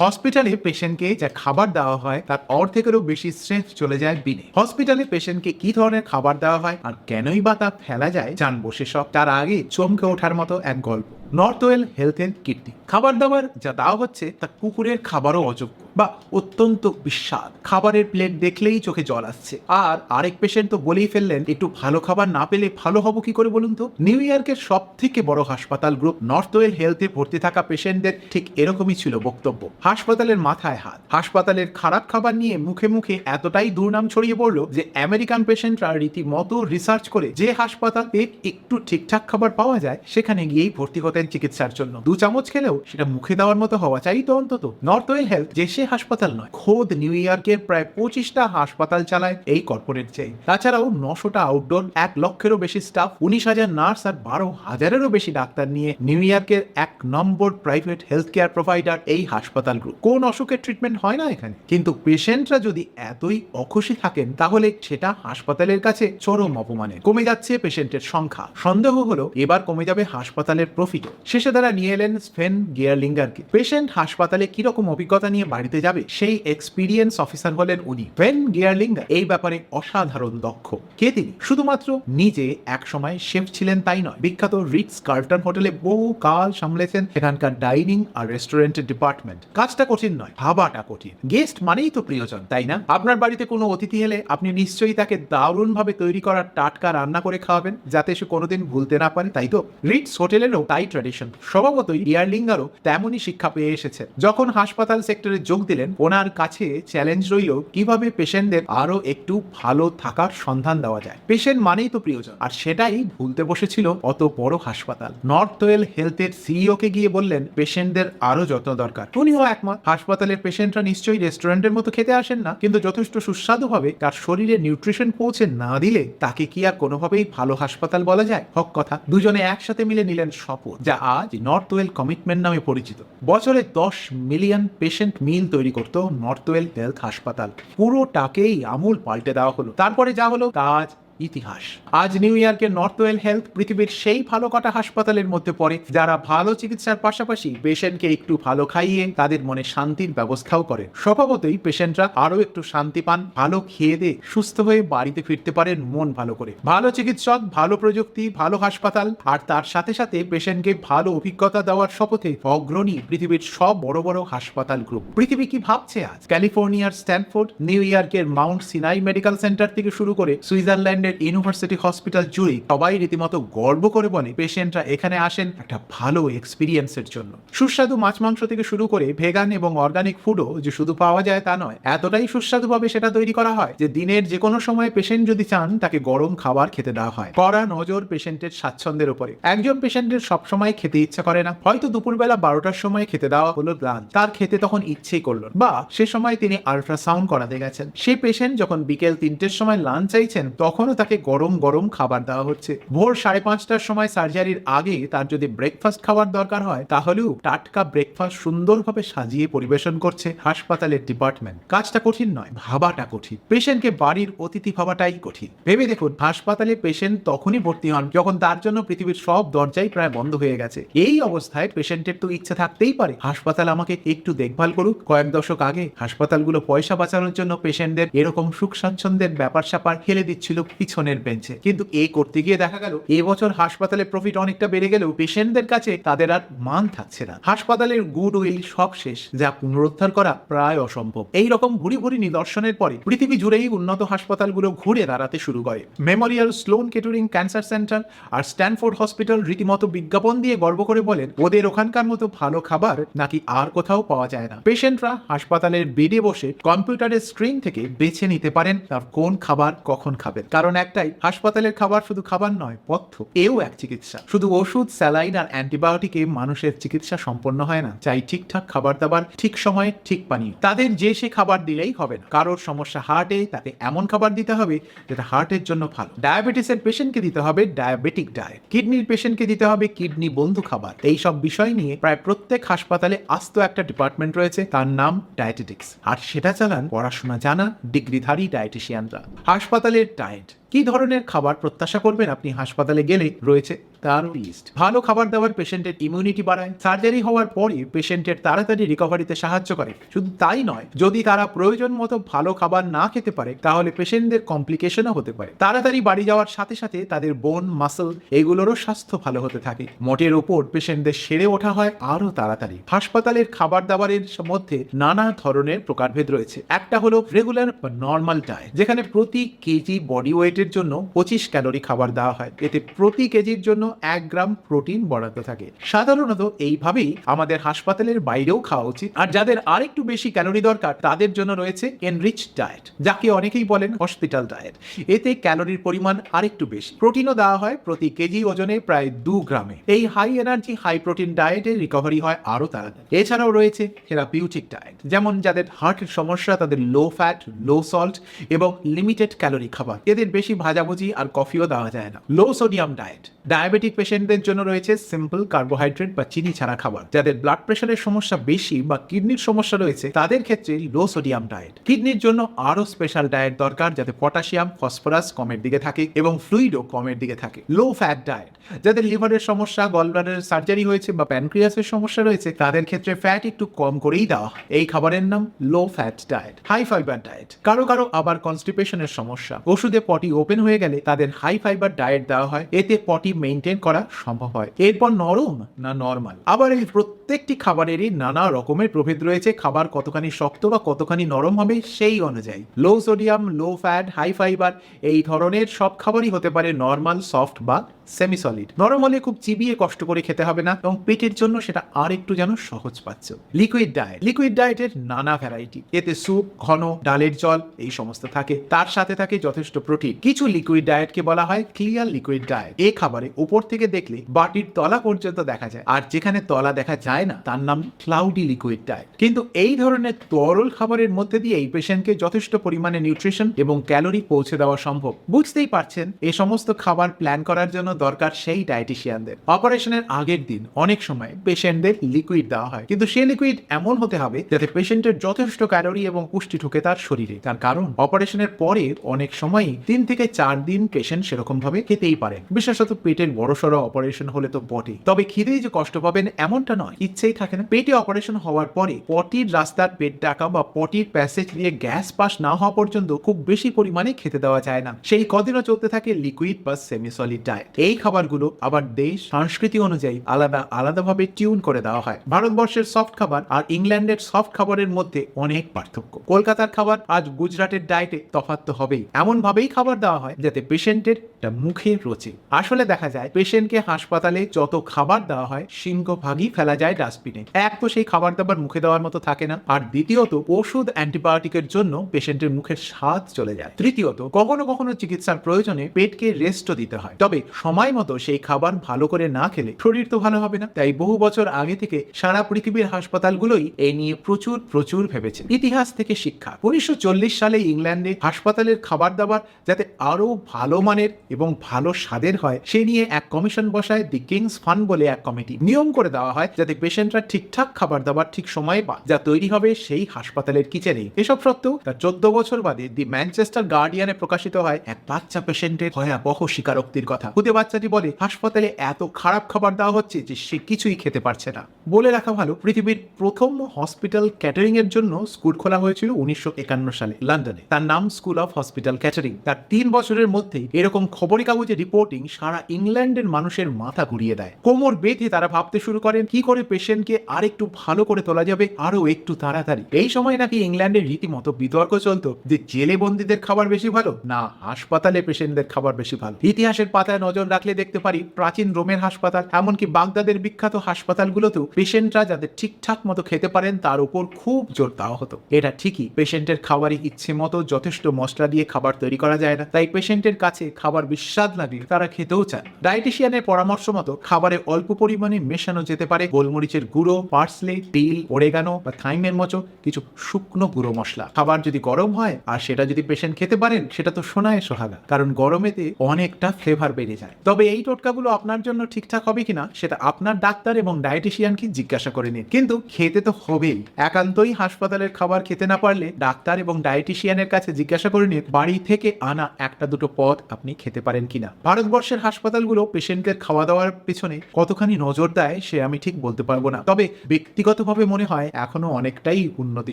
হসপিটালে পেশেন্টকে যা খাবার দেওয়া হয়, তার অর্ধেকেরও বেশি স্ট্রেংথ চলে যায় বিনে। হসপিটালে পেশেন্টকে কি ধরনের খাবার দেওয়া হয় আর কেনই বা তা ফেলা যায়, জানব সেসব। তার আগে চমকে ওঠার মতো এক গল্প। Northwell health and kidney. খাবার দাবার যা দেওয়া হচ্ছে, তা কুকুরের খাবারও অযোগ্য বা অত্যন্ত বিস্বাদ। খাবারের প্লেট দেখলেই চোখে জল আসছে। আর আরেক পেশেন্ট তো বলেই ফেললেন, একটু ভালো খাবার না পেলে ভালো হব কি করে বলুন তো? নিউ ইয়র্কের সব থেকে বড় হাসপাতাল গ্রুপ নর্থ ওয়েল হেলথে ভর্তি থাকা পেশেন্টদের ঠিক এরকমই ছিল বক্তব্য। হাসপাতালের মাথায় হাত। হাসপাতালের খারাপ খাবার নিয়ে মুখে মুখে এতটাই দুর্নাম ছড়িয়ে পড়ল যে আমেরিকান পেশেন্টরা রীতিমতো রিসার্চ করে যে হাসপাতালে একটু ঠিকঠাক খাবার পাওয়া যায়, সেখানে গিয়েই ভর্তি হতেন চিকিৎসার জন্য। দু চামচ খেলেও সেটা মুখে দেওয়ার মতো হওয়া চাই তো অন্তত। নর্থ ওয়েল হেলথ যে সে হাসপাতাল নয়। খোদ নিউ ইয়র্কের প্রায় পঁচিশটা হাসপাতাল চালায় এই কর্পোরেট চেইন। তাছাড়াও নশোটা আউটডোর, এক লক্ষেরও বেশি স্টাফ, উনিশ হাজার নার্স আর বারো হাজারেরও বেশি ডাক্তার নিয়ে নিউ ইয়র্কের এক নম্বর প্রাইভেট হেলথ কেয়ার প্রোভাইডার এই হাসপাতাল গ্রুপ কোন অসুখের ট্রিটমেন্ট হয় না এখানে। কিন্তু পেশেন্টরা যদি এতই অখুশি থাকেন, তাহলে সেটা হাসপাতালের কাছে চরম অপমানে কমে যাচ্ছে পেশেন্টের সংখ্যা। সন্দেহ হলো এবার কমে যাবে হাসপাতালের প্রফিট শেষে তারা নিয়ে এলেন স্পেন গিয়ারলিঙ্গারকে। পেশেন্ট হাসপাতালে কীরকম অভিজ্ঞতা নিয়ে বাড়িতে যাবে। সেই এক্সপিরিয়েন্স অফিসার হলেন উনি। ফেন গিয়ারলিঙ্গার এই ব্যাপারে অসাধারণ দক্ষ। কে তিনি? শুধুমাত্র নিজে এক সময় শেফ ছিলেন তাই নয়, বিখ্যাত রিটস কার্টন হোটেলে বহু কাল সামলেছেন। এখানকার ডাইনিং আর রেস্টুরেন্টের ডিপার্টমেন্ট কাজটা কঠিন নয়, ভাবাটা কঠিন। গেস্ট মানেই তো প্রিয়জন, তাই না? আপনার বাড়িতে কোনো অতিথি এলে আপনি নিশ্চয়ই তাকে দারুণ ভাবে তৈরি করা টাটকা রান্না করে খাওয়াবেন, যাতে সে কোনোদিন ভুলতে না পারে, তাই তো? রিটস হোটেলেরও তাই ট্র্যাডিশন স্বভাবতই ইয়ারলিঙ্গারও তেমনই শিক্ষা পেয়ে এসেছে যখন হাসপাতাল সেক্টরে যোগ দিলেন। ওনার কাছে চ্যালেঞ্জ রইল, কীভাবে পেশেন্টদের আরও একটু ভালো থাকার সন্ধান দেওয়া যায়। পেশেন্ট মানেই তো প্রিয়জন। আর সেটাই ভুলতে বসেছিল অত বড় হাসপাতাল। নর্থ ওয়েল হেলথের সিইও কে গিয়ে বললেন, পেশেন্টদের আরও যত্ন দরকার। উনিও একমত। হাসপাতালের পেশেন্টরা নিশ্চয়ই রেস্টুরেন্টের মতো খেতে আসেন না। কিন্তু যথেষ্ট সুস্বাদুভাবে তার শরীরে নিউট্রিশন পৌঁছে না দিলে তাকে কি আর কোনোভাবেই ভালো হাসপাতাল বলা যায়? হক কথা। দুজনে একসাথে মিলে নিলেন শপথ, যা আজ নর্থ ওয়েল কমিটমেন্ট নামে পরিচিত। বছরে দশ মিলিয়ন পেশেন্ট মিল তৈরি করত নর্থওয়েল হেলথ হাসপাতাল। পুরোটাকেই আমূল পাল্টে দেওয়া হলো। তারপরে যা হলো? আজ ইতিহাস। আজ নিউ ইয়র্কের নর্থ ওয়েল হেলথ পৃথিবীর সেই ভালো কটা হাসপাতালের মধ্যে পড়ে, যারা ভালো চিকিৎসার পাশাপাশি পেশেন্টকে একটু ভালো খাইয়ে তাদের মনে শান্তির ব্যবস্থাও করে। স্বভাবতই পেশেন্টরা আরও একটু শান্তি পান, ভালো খেয়ে দিয়ে সুস্থ হয়ে বাড়িতে ফিরতে পারেন মন ভালো করে। ভালো চিকিৎসক, ভালো প্রযুক্তি, ভালো হাসপাতাল, আর তার সাথে সাথে পেশেন্টকে ভালো অভিজ্ঞতা দেওয়ার শপথে অগ্রণী পৃথিবীর সব বড় বড় হাসপাতাল গ্রুপ পৃথিবী কি ভাবছে আজ? ক্যালিফোর্নিয়ার স্ট্যানফোর্ড, নিউ ইয়র্কের মাউন্ট সিনাই মেডিকেল সেন্টার থেকে শুরু করে সুইজারল্যান্ডের ইউনিভার্সিটি হসপিটাল জুড়ে সবাই রীতিমতো গর্ব করে বলে পেশেন্টরা এখানে আসেন একটা ভালো এক্সপিরিয়েন্সের জন্য। সুস্বাদু মাছ মাংস থেকে শুরু করে ভেগান এবং অর্গানিক ফুডও যে শুধু পাওয়া যায় তা নয়, এতটাই সুস্বাদুভাবে সেটা তৈরি করা হয় যে দিনের যে কোনো সময় পেশেন্ট যদি চান, তাকে গরম খাবার খেতে দেওয়া হয়। কড়া নজর পেশেন্টের স্বাচ্ছন্দ্যের উপরে। একজন পেশেন্টের সবসময় খেতে ইচ্ছা করে না। হয়তো দুপুরবেলা বারোটার সময় খেতে দেওয়া হলো লাঞ্চ তার খেতে তখন ইচ্ছেই করল বা সে সময় তিনি আলট্রাসাউন্ড করাতে গেছেন। সেই পেশেন্ট যখন বিকেল তিনটের সময় লাঞ্চ চাইছেন, তখনও তাকে গরম গরম খাবার দেওয়া হচ্ছে। ভোর সাড়ে পাঁচটার সময় সার্জারির আগে তার যদি ব্রেকফাস্ট খাবার দরকার হয়, তাহলেও টাটকা ব্রেকফাস্ট সুন্দরভাবে সাজিয়ে পরিবেশন করছে হাসপাতালের ডিপার্টমেন্ট কাজটা কঠিন নয়, ভাবাটা কঠিন। পেশেন্টকে বাড়ির অতিথি ভাবাটাই কঠিন। ভেবে দেখুন, হাসপাতালে পেশেন্ট তখনই ভর্তি হন যখন তার জন্য পৃথিবীর সব দরজাই প্রায় বন্ধ হয়ে গেছে। এই অবস্থায় পেশেন্টের তো ইচ্ছে থাকতেই পারে। হাসপাতাল আমাকে একটু দেখভাল করুক। কয়েক দশক আগে হাসপাতালগুলো পয়সা বাঁচানোর জন্য পেশেন্টদের এরকম সুখ স্বাচ্ছন্দ্যের ব্যাপার স্যাপার খেলে দিচ্ছিল পিছনের বেঞ্চে। কিন্তু এই করতে গিয়ে দেখা গেল এবছর হাসপাতালে প্রফিট অনেকটা বেড়ে গেলেও পেশেন্টদের কাছে তাদের আর মান থাকছে না। হাসপাতালের গুড উইল সব শেষ, যা পুনরুদ্ধার করা প্রায় অসম্ভব। এই রকম ভুরি ভুরি নিদর্শনের পরে পৃথিবী জুড়েই উন্নত হাসপাতালগুলো ঘুরে দাঁড়াতে শুরু করে। Memorial Sloan Kettering cancer centre আর স্ট্যানফোর্ড হসপিটাল রীতিমতো বিজ্ঞাপন দিয়ে গর্ব করে বলেন, ওদের ওখানকার মতো ভালো খাবার নাকি আর কোথাও পাওয়া যায় না। পেশেন্টরা হাসপাতালের বেডে বসে কম্পিউটারের স্ক্রিন থেকে বেছে নিতে পারেন তার কোন খাবার কখন খাবেন। কারণ একটাই, হাসপাতালের খাবার শুধু খাবার নয়, পথ্য। এও এক চিকিৎসা। শুধু ওষুধ, স্যালাইন আর অ্যান্টিবায়োটিকে মানুষের চিকিৎসা সম্পন্ন হয় না। চাই ঠিকঠাক খাবার দাবার, ঠিক সময়ে ঠিক পানীয়। তাদের যে সে খাবার দিলেই হবে না। কারোর সমস্যা হার্টে তাকে এমন খাবার দিতে হবে যেটা হার্টের জন্য ভালো। ডায়াবেটিসের পেশেন্টকে দিতে হবে ডায়াবেটিক ডায়েট। কিডনির পেশেন্টকে দিতে হবে কিডনি বন্ধু খাবার। এই সব বিষয় নিয়ে প্রায় প্রত্যেক হাসপাতালে আস্ত একটা ডিপার্টমেন্ট রয়েছে, তার নাম ডায়েটেটিক্স। আর সেটা চালান পড়াশোনা জানা, ডিগ্রিধারী ডায়েটিশিয়ানরা। হাসপাতালের ডায়েট। কি ধরনের খাবার প্রত্যাশা করবেন? আপনি হাসপাতালে গেলে রয়েছে। তার লিস্ট ভালো খাবার দাবার পেশেন্টের ইমিউনিটি বাড়ায়। সার্জারি হওয়ার পরে পেশেন্টের তাড়াতাড়ি রিকভারিতে সাহায্য করে। শুধু তাই নয়, যদি তারা প্রয়োজন মতো ভালো খাবার না খেতে পারে, তাহলে পেশেন্টদের কমপ্লিকেশনও হতে পারে। তাড়াতাড়ি বাড়ি যাওয়ার সাথে সাথে তাদের বোন মাসল এগুলোরও স্বাস্থ্য ভালো হতে থাকে। মোটের ওপর পেশেন্টদের সেরে ওঠা হয় আরও তাড়াতাড়ি। হাসপাতালের খাবার দাবারের মধ্যে নানা ধরনের প্রকারভেদ রয়েছে। একটা হলো রেগুলার বা নর্মাল ডায়েট যেখানে প্রতি কেজি বডি ওয়েটের জন্য পঁচিশ ক্যালোরি খাবার দেওয়া হয়। এতে প্রতি কেজির জন্য এক গ্রাম প্রোটিন বরাদ্দ থাকে। সাধারণত এইভাবেই আমাদের হাসপাতালের বাইরেও খাওয়া উচিত। আর যাদের আরেকটু বেশি ক্যালোরি দরকার, তাদের জন্য রয়েছে এনরিচ ডায়েট যাকে অনেকেই বলেন হসপিটাল ডায়েট এতে ক্যালোরির পরিমাণ আরেকটু বেশি। প্রোটিনও দেওয়া হয় প্রতি কেজি ওজনে প্রায় দু গ্রামে। এই হাই এনার্জি হাই প্রোটিন ডায়েটে রিকভারি হয় আরও তাড়াতাড়ি। এছাড়াও রয়েছে থেরাপিউটিক ডায়েট যেমন যাদের হার্টের সমস্যা, তাদের লো ফ্যাট লো সল্ট এবং লিমিটেড ক্যালোরি খাবার। এদের বেশি ভাজাভুজি আর কফিও দেওয়া যায় না। লো সোডিয়াম ডায়েট ডায়াবেটিক পেশেন্টদের জন্য রয়েছে সিম্পল কার্বোহাইড্রেট বা চিনি ছাড়া খাবার। যাদের ব্লাড প্রেশারের সমস্যা বেশি বা কিডনির সমস্যা রয়েছে, তাদের ক্ষেত্রে লো সোডিয়াম ডায়েট কিডনির জন্য আরও স্পেশাল ডায়েট দরকার যাতে পটাশিয়াম ফসফরাস কমের দিকে থাকে এবং ফ্লুইডও কমের দিকে থাকে। লো ফ্যাট ডায়েট যাদের লিভারের সমস্যা গলব্লাডারের সার্জারি হয়েছে বা প্যানক্রিয়াসের সমস্যা রয়েছে, তাদের ক্ষেত্রে ফ্যাট একটু কম করেই দেওয়া। এই খাবারের নাম low fat diet high fibre diet কারও কারও আবার কনস্টিপেশনের সমস্যা। ওষুধে পটি ওপেন হয়ে গেলে তাদের হাই ফাইবার ডায়েট দেওয়া হয়। এতে পটি মেনটেন করা সম্ভব হয়। এরপর নরম না নর্মাল আবার এই প্রত্যেকটি খাবারেরই নানা রকমের প্রভেদ রয়েছে। খাবার কতখানি শক্ত বা কতখানি নরম হবে সেই অনুযায়ী। Low sodium low fat high fibre এই ধরনের সব খাবারই হতে পারে নর্মাল সফট বা সেমি সলিড নরম হলে খুব চিবিয়ে কষ্ট করে খেতে হবে না এবং পেটের জন্য সেটা আর একটু যেন সহজ পাচ্ছ। লিকুইড ডায়েট লিকুইড ডায়েটের নানা ভ্যারাইটি এতে স্যুপ, ঘন, ডালের জল এই সমস্ত থাকে। তার সাথে থাকে যথেষ্ট প্রোটিন কিছু লিকুইড ডায়েটকে বলা হয় ক্লিয়ার লিকুইড ডায়েট এই খাবারে উপর থেকে দেখলে বাটির তলা পর্যন্ত দেখা যায়। আর যেখানে তলা দেখা যায় না। তার নাম ক্লাউডি লিকুইড ডায়েট কিন্তু এই ধরনের তরল খাবারের মধ্যে দিয়ে এই পেশেন্টকে যথেষ্ট পরিমাণে নিউট্রিশন এবং ক্যালোরি পৌঁছে দেওয়া সম্ভব। বুঝতেই পারছেন এই সমস্ত খাবার প্ল্যান করার জন্য দরকার সেই ডায়েটিশিয়ানদের অপারেশনের আগের দিন, অনেক সময় পেশেন্টদের লিকুইড দেওয়া হয়। কিন্তু সেই লিকুইড এমন হতে হবে যাতে পেশেন্টের যথেষ্ট ক্যালোরি এবং পুষ্টি ঢুকে তার শরীরে। তার কারণ অপারেশনের পরে অনেক সময়ই তিন থেকে চার দিন পেশেন্ট সেরকম ভাবে খেতেই পারেন। বিশেষত পেটের বড়সড় অপারেশন হলে তো বটে তবে খিদেই যে কষ্ট পাবেন এমনটা নয়। ইচ্ছেই থাকে না। পেটে অপারেশন হওয়ার পরে পটির রাস্তার পেট ডাকা বা পটির প্যাসেজ দিয়ে গ্যাস পাস না হওয়া পর্যন্ত খুব বেশি পরিমাণে খেতে দেওয়া যায় না। সেই কদিনও চলতে থাকে লিকুইড বা সেমি সলিড ডায়েট এই খাবারগুলো আবার দেশ সংস্কৃতি অনুযায়ী আলাদা আলাদাভাবে টিউন করে দেওয়া হয়। ভারতবর্ষের সফট খাবার আর ইংল্যান্ডের সফট খাবারের মধ্যে অনেক পার্থক্য। কলকাতার খাবার আজ গুজরাটের ডায়েটে তফাৎ তো হবেই। এমন ভাবেই খাবার দেওয়া হয় যাতে পেশেন্টের মুখে রোচে। আসলে দেখা যায় পেশেন্টকে হাসপাতালে যত খাবার দেওয়া হয়, সিংহভাগই ফেলা যায় ডাস্টবিনে। এক তো সেই খাবার দাবার মুখে দেওয়ার মতো থাকে না, আর দ্বিতীয়ত ওষুধ অ্যান্টিবায়োটিকের জন্য পেশেন্টের মুখের স্বাদ চলে যায়। তৃতীয়ত, কখনো কখনো চিকিৎসার প্রয়োজনে পেটকে রেস্টও দিতে হয়। তবে সময় মতো সেই খাবার ভালো করে না খেলে শরীর তো ভালো হবে না, তাই বহু বছর আগে থেকে সারা পৃথিবীর হাসপাতালগুলোই এই নিয়ে প্রচুর প্রচুর ভেবেছে। ইতিহাস থেকে শিক্ষা, উনিশশো চল্লিশ সালে ইংল্যান্ডে হাসপাতালের খাবার দাবার যাতে আরও ভালো মানের এবং ভালো স্বাদের হয়, সে নিয়ে এক কমিশন বসায় দি কিংস ফান্ড বলে এক কমিটি। নিয়ম করে দেওয়া হয় যাতে পেশেন্টরা ঠিকঠাক খাবার দাবার ঠিক সময়ে পায় যা তৈরি হবে সেই হাসপাতালের কিচেনে। এসব সত্ত্বেও, তার চোদ্দ বছর বাদে দি ম্যানচেস্টার গার্ডিয়ানে প্রকাশিত হয় এক বাচ্চা পেশেন্টের ভয়াবহ স্বীকারোক্তির কথা। খুদে বাচ্চাটি বলে, হাসপাতালে এত খারাপ খাবার দেওয়া হচ্ছে যে সে কিছুই খেতে পারছে না। বলে রাখা ভালো, পৃথিবীর প্রথম হসপিটাল ক্যাটারিং এর জন্য স্কুল খোলা হয়েছিল উনিশশো একান্ন সালে, লন্ডনে। তার নাম স্কুল অফ হসপিটাল ক্যাটারিং। তার তিন বছরের মধ্যেই এরকম খবরের কাগজে রিপোর্টিং সারা ইংল্যান্ডের মানুষের মাথা ঘুরিয়ে দেয়। কোমর বেঁধে তারা ভাবতে শুরু করেন, কি করে পেশেন্টকে আর একটু ভালো করে তোলা যাবে আরও একটু তাড়াতাড়ি। এই সময় নাকি ইংল্যান্ডের রীতিমতো বিতর্ক চলতো যে জেলে বন্দীদের খাবার বেশি ভালো না হাসপাতালে পেশেন্টদের খাবার বেশি ভালো। ইতিহাসের পাতায় নজর রাখলে দেখতে পারি প্রাচীন রোমের হাসপাতাল, এমনকি বাগদাদের বিখ্যাত হাসপাতালগুলোতেও পেশেন্টরা যাতে ঠিকঠাক মতো খেতে পারেন তার উপর খুব জোর দেওয়া হতো। এটা ঠিকই, পেশেন্টের খাবারই ইচ্ছে মতো যথেষ্ট মশলা দিয়ে খাবার তৈরি করা যায় না, তাই পেশেন্টের কাছে খাবার বিস্বাদ লাগলে তারা খেতেও চায়। ডায়েটিশিয়ানের পরামর্শ মতো খাবারে অল্প পরিমাণে মেশানো যেতে পারে গোলমরিচ গোলমরিচের গুঁড়ো, পার্সলে, তিল ওরেগানো বা থাইমের মতো কিছু শুকনো গুঁড়ো মশলা। খাবার যদি গরম হয় আর সেটা যদি পেশেন্ট খেতে পারেন, সেটা তো শোনায় সোহাগা। কারণ গরমেতে অনেকটা ফ্লেভার বেড়ে যায়। তবে এই টোটকাগুলো আপনার জন্য ঠিকঠাক হবে কিনা, সেটা আপনার ডাক্তার এবং ডায়েটিশিয়ানকে জিজ্ঞাসা করে নিন। কিন্তু খেতে তো হবেই। একান্তই হাসপাতালের খাবার খেতে না পারলে ডাক্তার এবং ডায়েটিশিয়ানের কাছে জিজ্ঞাসা করে নিন, বাড়ি থেকে আনা একটা দুটো পদ আপনি খেতে পারেন কিনা। ভারতবর্ষের হাসপাতালগুলো পেশেন্টের খাওয়া দাওয়ার পিছনে কতখানি নজর দেয়, সে আমি ঠিক বলতে পারব না। তবে ব্যক্তিগতভাবে মনে হয় এখনও অনেকটাই উন্নতি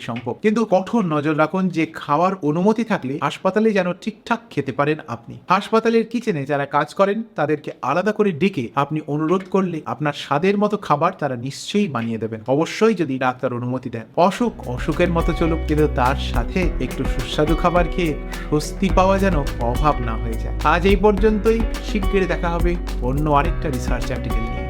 সম্ভব। কিন্তু কঠোর নজর রাখুন যে খাওয়ার অনুমতি থাকলে হাসপাতালে যেন ঠিকঠাক খেতে পারেন আপনি। হাসপাতালের কিচেনে যারা কাজ করেন, তাদেরকে আলাদা করে ডেকে আপনি অনুরোধ করলে আপনার স্বাদের মতো খাবার তারা নিশ্চয়ই বানিয়ে দেবেন। অবশ্যই যদি ডাক্তার অনুমতি দেন। অসুখ অসুখের মতো চলুক, কিন্তু তার সাথে একটু সুস্বাদু খাবার খেয়ে স্বস্তি পাওয়া যেন অভাব না হয়ে যায়। আজ এই পর্যন্তই। শীঘ্রই দেখা হবে অন্য আরেকটা রিসার্চ আর্টিকেল নিয়ে।